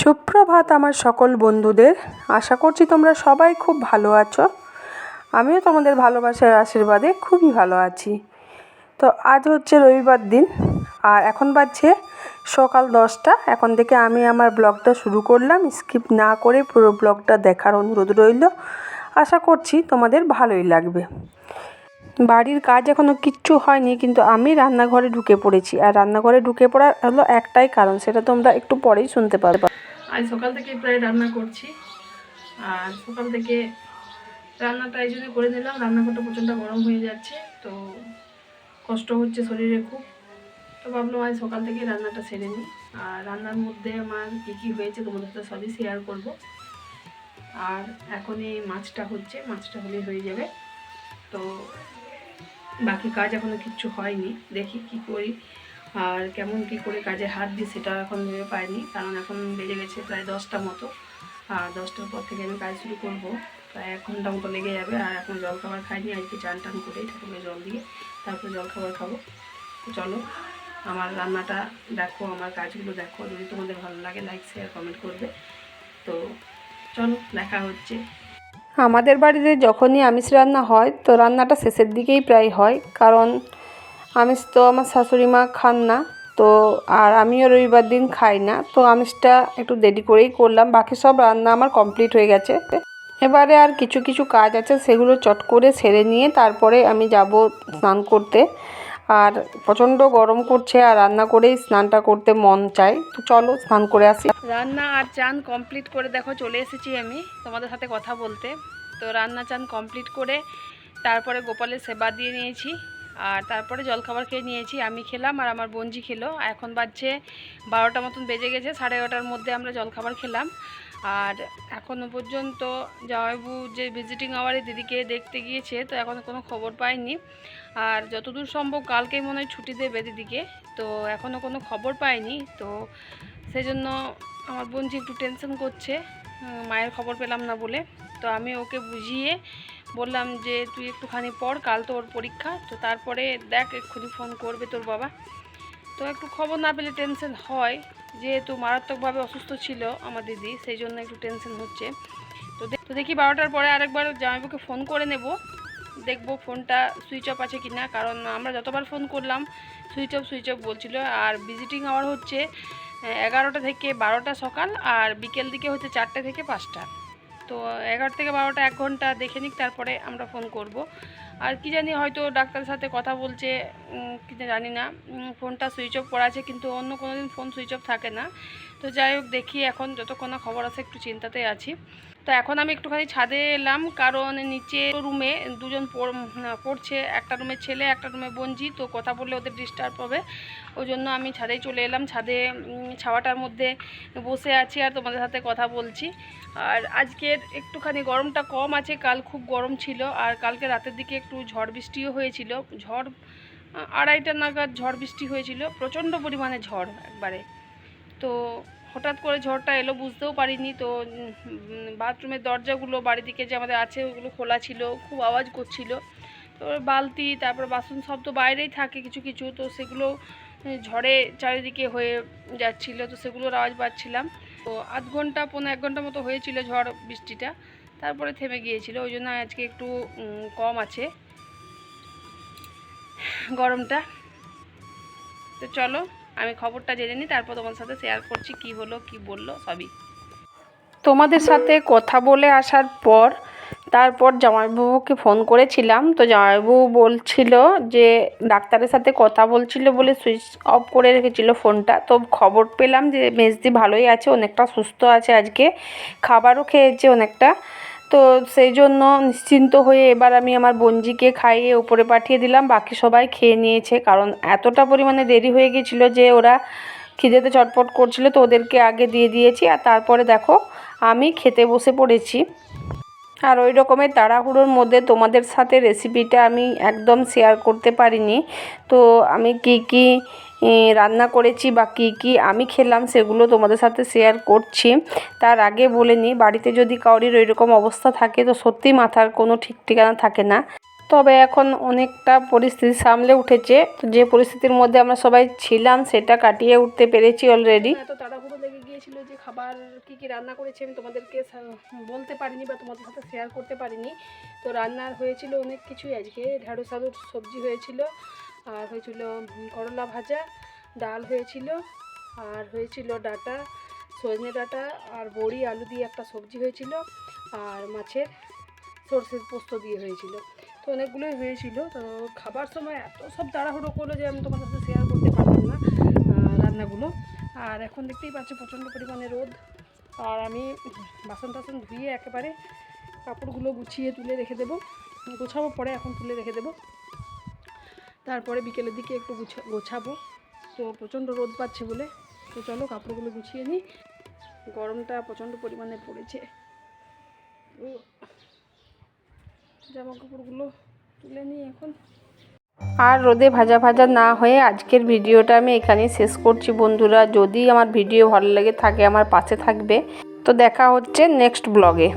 সুপ্রভাত আমার সকল বন্ধুদের। আশা করছি তোমরা সবাই খুব ভালো আছো। আমিও তোমাদের ভালোবাসার আশীর্বাদে খুবই ভালো আছি। তো আজ হচ্ছে রবিবার দিন, আর এখন বাজছে সকাল দশটা। এখন থেকে আমি আমার ব্লগটা শুরু করলাম। স্কিপ না করে পুরো ব্লগটা দেখার অনুরোধ রইল। আশা করছি তোমাদের ভালোই লাগবে। বাড়ির কাজ এখনও কিচ্ছু হয়নি, কিন্তু আমি রান্নাঘরে ঢুকে পড়েছি। আর রান্নাঘরে ঢুকে পড়ার হলো একটাই কারণ, সেটা তোমরা একটু পরেই শুনতে পারবে আজ সকাল থেকে প্রায় রান্না করছি। আর সকাল থেকে রান্নাটা এই জন্য করে নিলাম, রান্নাঘরটা প্রচণ্ড গরম হয়ে যাচ্ছে, তো কষ্ট হচ্ছে শরীরে খুব। তো ভাবলাম আজ সকাল থেকে রান্নাটা সেরে নিই। আর রান্নার মধ্যে আমার কী কী হয়েছে তোমাদের সাথে সবই শেয়ার করব। আর এখন এই মাছটা হচ্ছে, মাছটা হলেই হয়ে যাবে। তো বাকি কাজ এখনও কিচ্ছু হয়নি, দেখি কি করি। আর কেমন কি করে কাজে হাত দিই সেটা এখন ভেবে পাইনি, কারণ এখন বেজে গেছে প্রায় দশটা মতো। আর দশটার পর থেকে আমি কাজ শুরু করব। প্রায় এক ঘণ্টা মতো লেগে যাবে, আর এখন জল খাবার খাইনি, আজকে চান টান করে ঠাকুরের জল দিয়ে তারপরে জল খাবার খাব। চলো, আমার রান্নাটা দেখো, আমার কাজগুলো দেখো। যদি তোমাদের ভালো লাগে লাইক শেয়ার কমেন্ট করবে। তো চলো, দেখা হচ্ছে। আমাদের বাড়িতে যখনই আমিষ রান্না হয়, তো রান্নাটা শেষের দিকেই প্রায় হয়, কারণ আমিষ তো আমার শাশুড়ি মা খান না, তো আর আমিও রবিবার দিন খাই না, তো আমিষটা একটু দেরি করেই করলাম, বাকি সব রান্না আমার কমপ্লিট হয়ে গেছে। এবারে আর কিছু কিছু কাজ আছে, সেগুলো চট করে সেরে নিয়ে তারপরে আমি যাব স্নান করতে। আর প্রচণ্ড গরম করছে, আর রান্না করেই স্নানটা করতে মন চায়, তো চলো স্নান করে আসি। রান্না আর চান কমপ্লিট করে দেখো, চলে এসেছি আমি তোমাদের সাথে কথা বলতে। তো রান্না চান কমপ্লিট করে তারপরে গোপালের সেবা দিয়ে নিয়েছি। আর তারপরে জলখাবার খেয়ে নিয়েছি, আমি খেলাম আর আমার বঞ্জি খেলো। এখন বাজছে বারোটা মতন বেজে গেছে, সাড়ে এগারোটার মধ্যে আমরা জলখাবার খেলাম। আর এখনও পর্যন্ত জামাইবু যে ভিজিটিং আওয়ারে দিদিকে দেখতে গিয়েছে, তো এখনও কোনো খবর পাইনি। আর যতদূর সম্ভব কালকেই মনে হয় ছুটি দেবে দিদিকে, তো এখনও কোনো খবর পাইনি। তো সেই জন্য আমার বোনজি একটু টেনশন করছে মায়ের খবর পেলাম না বলে। তো আমি ওকে বুঝিয়ে বললাম যে, তুই একটুখানি পড়, কাল তো ওর পরীক্ষা, তো তারপরে দেখ, এক্ষুনি ফোন করবে তোর বাবা। তো একটু খবর না পেলে টেনশন হয়, যেহেতু মারাত্মকভাবে অসুস্থ ছিল আমার দিদি, সেই জন্য একটু টেনশন হচ্ছে। তো তো দেখি বারোটার পরে আরেকবার জামাইবাবুকে ফোন করে নেব। দেখব ফোনটা সুইচ অফ আছে কি না কারণ আমরা যতবার ফোন করলাম সুইচ অফ সুইচ অফ বলছিল। আর ভিজিটিং আওয়ার হচ্ছে, এগারোটা থেকে বারোটা সকাল, আর বিকেল দিকে হচ্ছে চারটে থেকে পাঁচটা। তো এগারো থেকে বারোটা এক ঘণ্টা দেখে নিক, তারপরে আমরা ফোন করব। আর কি জানি হয়তো ডাক্তারের সাথে কথা বলছে কি জানি না ফোনটা সুইচ অফ করা আছে, কিন্তু অন্য কোনো দিন ফোন সুইচ অফ থাকে না। তো যাই হোক, দেখি এখন যতক্ষণ না খবর আছে, একটু চিন্তাতে আছি। তো এখন আমি একটুখানি ছাদে এলাম, কারণ নিচে রুমে দুজন পড়- পড়ছে। একটা রুমে ছেলে, একটা রুমে বঞ্জি তো কথা বললে ওদের ডিস্টার্ব হবে। ওই জন্য আমি ছাদেই চলে এলাম। ছাদে ছাওয়াটার মধ্যে বসে আছি আর তোমাদের সাথে কথা বলছি। আর আজকের একটুখানি গরমটা কম আছে, কাল খুব গরম ছিল। আর কালকে রাতের দিকে একটু ঝড় বৃষ্টিও হয়েছিল। ঝড় আড়াইটা নাগাদ ঝড় বৃষ্টি হয়েছিল। প্রচণ্ড পরিমাণে ঝড় একবারে। তো হঠাৎ করে ঝড়টা এলো, বুঝতেও পারিনি তো বাথরুমের দরজাগুলো বাড়ি দিকে যে আমাদের আছে ওগুলো খোলা ছিল, খুব আওয়াজ করছিল। তো বালতি, তারপর বাসন সব তো বাইরেই থাকে কিছু কিছু, তো সেগুলো ঝড়ে চারিদিকে হয়ে যাচ্ছিল, তো সেগুলোর আওয়াজ পাচ্ছিলাম। তো আধ ঘণ্টা পনেরো এক ঘণ্টা মতো হয়েছিল ঝড় বৃষ্টিটা, তারপরে থেমে গিয়েছিল, ওই জন্য আজকে একটু কম আছে গরমটা। তো চলো আমি খবরটা জেনে নিই, তারপর তোমার সাথে শেয়ার করছি কি হলো, কি বলল, সবই। তোমাদের সাথে কথা বলে আসার পর, তারপর জামাইবাবুকে ফোন করেছিলাম। তো জামাইবাবু বলছিল যে, ডাক্তারের সাথে কথা বলছিল বলে সুইচ অফ করে রেখেছিল ফোনটা তো খবর পেলাম যে, মেজদি ভালোই আছে, অনেকটা সুস্থ আছে আজকে। খাবারও খেয়েছে অনেকটা। তো সেই জন্য নিশ্চিন্ত হয়ে এবার আমি আমার বঞ্জিকে খাইয়ে উপরে পাঠিয়ে দিলাম। বাকি সবাই খেয়ে নিয়েছে। কারণ এতটা পরিমাণে দেরি হয়ে গেছিল যে ওরা খিদেতে চটপট করছিল, তো ওদেরকে আগে দিয়ে দিয়েছি। আর তারপরে দেখো, আমি খেতে বসে পড়েছি। আর ওই রকমের তাড়াহুড়োর মধ্যে তোমাদের সাথে রেসিপিটা আমি একদম শেয়ার করতে পারিনি। তো আমি কি কি রান্না করেছি বা কী কী আমি খেলাম সেগুলো তোমাদের সাথে শেয়ার করছি। তার আগে বলে নিই, বাড়িতে যদি কাউরির ওই রকম অবস্থা থাকে তো সত্যি মাথার কোনো ঠিক ঠিকানা থাকে না। তবে এখন অনেকটা পরিস্থিতি সামলে উঠেছে। যে পরিস্থিতির মধ্যে আমরা সবাই ছিলাম সেটা কাটিয়ে উঠতে পেরেছি অলরেডি এত তাড়াহুড়ো লেগে গিয়েছিল গিয়েছিল যে খাবার কি কি রান্না করেছি আমি তোমাদেরকে বলতে পারিনি বা তোমাদের সাথে শেয়ার করতে পারিনি। তো রান্নার হয়েছিল অনেক কিছুই আজকে। ঢ্যাঁড়স আলুর সবজি হয়েছিল আর হয়েছিল করলা ভাজা, ডাল হয়েছিল, আর হয়েছিল ডাটা, সজনে ডাটা, আর বড়ি, আলু দিয়ে একটা সবজি হয়েছিল, আর মাছের সর্ষের পোস্ত দিয়ে হয়েছিল। তো অনেকগুলোই হয়েছিল। তো খাবার সময় এত সব তাড়াহুড়ো করল যে আমি তোমার সাথে শেয়ার করতে পারলাম না রান্নাগুলো। আর এখন দেখতেই পাচ্ছ প্রচণ্ড পরিমাণে রোদ। আর আমি বাসন টাসন ধুয়ে একেবারে কাপড়গুলো গুছিয়ে তুলে রেখে দেবো। গোছাবো পরে এখন তুলে রেখে দেবো। তারপরে বিকেলের দিকে একটু গুছা গোছাবো। তো প্রচণ্ড রোদ পাচ্ছে বলে। তো চলো কাপড়গুলো গুছিয়ে নিই। গরমটা প্রচণ্ড পরিমাণে পড়েছে। জামা কাপড়গুলো তুলে নিই এখন। আর রোদে ভাজা ভাজা না হয়ে আজকের ভিডিওটা আমি এখানেই শেষ করছি বন্ধুরা। যদি আমার ভিডিও ভালো লেগে থাকে, আমার পাশে থাকবে। তো দেখা হচ্ছে নেক্সট ব্লগে